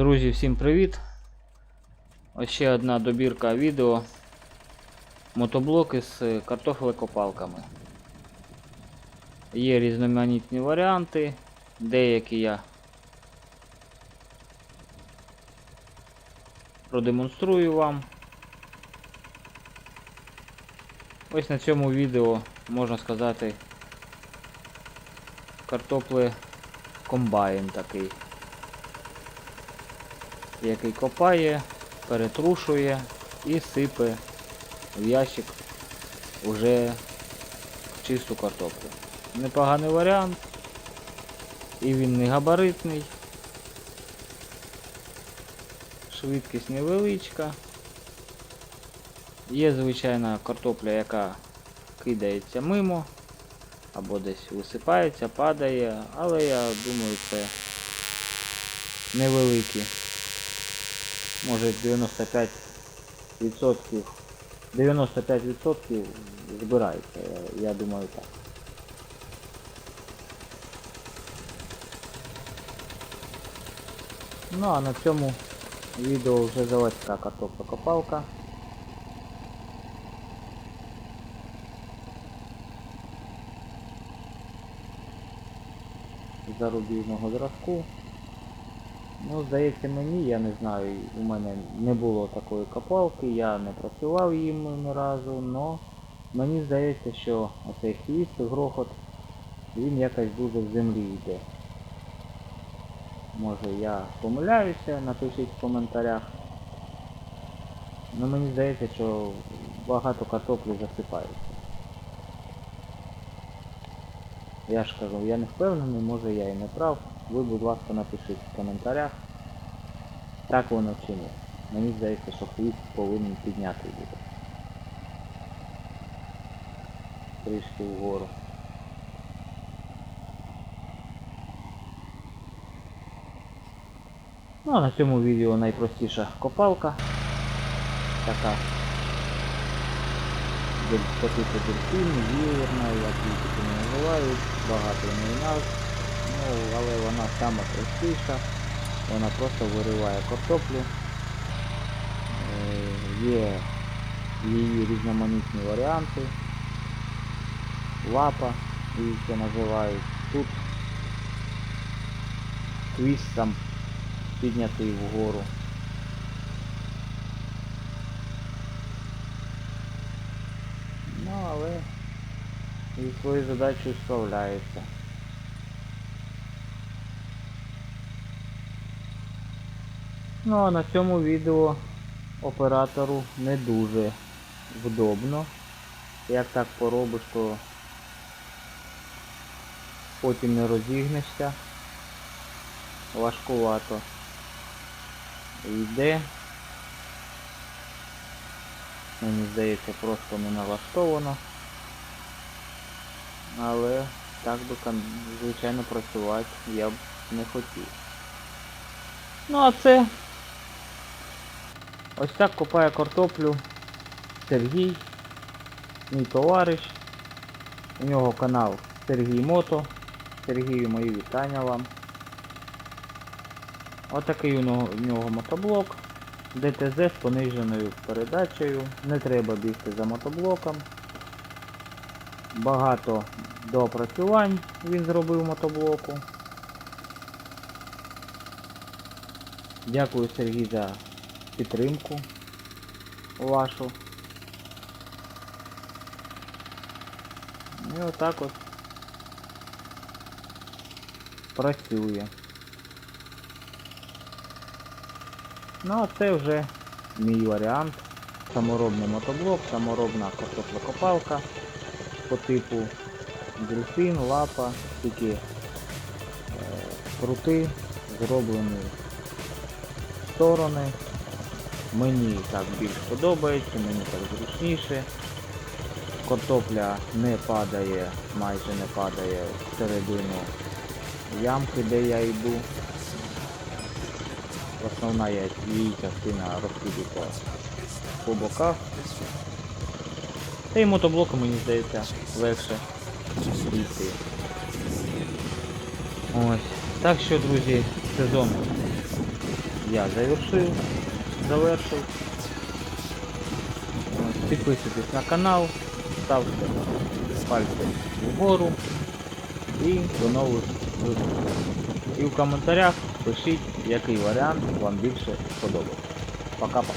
Друзі, всім привіт! Ось ще одна добірка відео. Мотоблоки з картофелекопалками. Є різноманітні варіанти, деякі я продемонструю вам. Ось на цьому відео можна сказати картопле комбайн такий який копає, перетрушує і сипе в ящик уже чисту картоплю. Непоганий варіант. І він не габаритний. Швидкість невеличка. Є звичайна картопля, яка кидається мимо, або десь висипається, падає, але я думаю це невеликі може 95% 95% збирається, я, я думаю так. Ну а на цьому відео вже заводська картопля копалка. Зарубіжного зразку. Ну, здається мені, я не знаю, у мене не було такої копалки, я не працював їм ні разу, але мені здається, що оцей хвіст, грохот, він якось дуже в землі йде. Може я помиляюся, напишіть в коментарях. Ну мені здається, що багато картоплі засипається. Я ж кажу, я не впевнений, може я і не прав. Ви, будь ласка, напишіть в коментарях. Так воно чи ні. Мені здається, що хвіст повинен підняти буде. Трішки вгору. Ну а на цьому відео найпростіша копалка. Така по типу дельфін, віверна, як її тільки називають, багато назв. Ну, але вона сама простіша. Вона просто вириває картоплю. Е, Є її різноманітні варіанти. Лапа, її це називають. Тут хвіст сам піднятий вгору. Ну, але зі своєю задачею справляється. Ну а на цьому відео оператору не дуже вдобно. Як так поробиш, то потім не розігнешся. Важкувато. Йде. Мені здається, просто не налаштовано. Але так би, звичайно, працювати я б не хотів. Ну а це ось так копає картоплю Сергій, мій товариш. У нього канал Сергій Мото. Сергію мої вітання вам. Отакий у нього, у нього мотоблок. ДТЗ з пониженою передачею. Не треба бігти за мотоблоком. Багато доопрацювань він зробив мотоблоку. Дякую Сергій за підтримку вашу. І отак от працює. Ну а це вже мій варіант. Саморобний мотоблок, саморобна картоплекопалка по типу дельфін, лапа, тільки е, крути зроблені сторони. Мені так більш подобається, мені так зручніше. Картопля не падає, майже не падає всередину ямки, де я йду. Основна її частина розкидується по боках. Та й мотоблоком, мені здається, легше йти. Ось. Так що, друзі, сезон я завершив, завершив. Підписуйтесь на канал, ставте пальці вгору і до нових зустрічей. І в коментарях пишіть, який варіант вам більше сподобався. Пока-пока.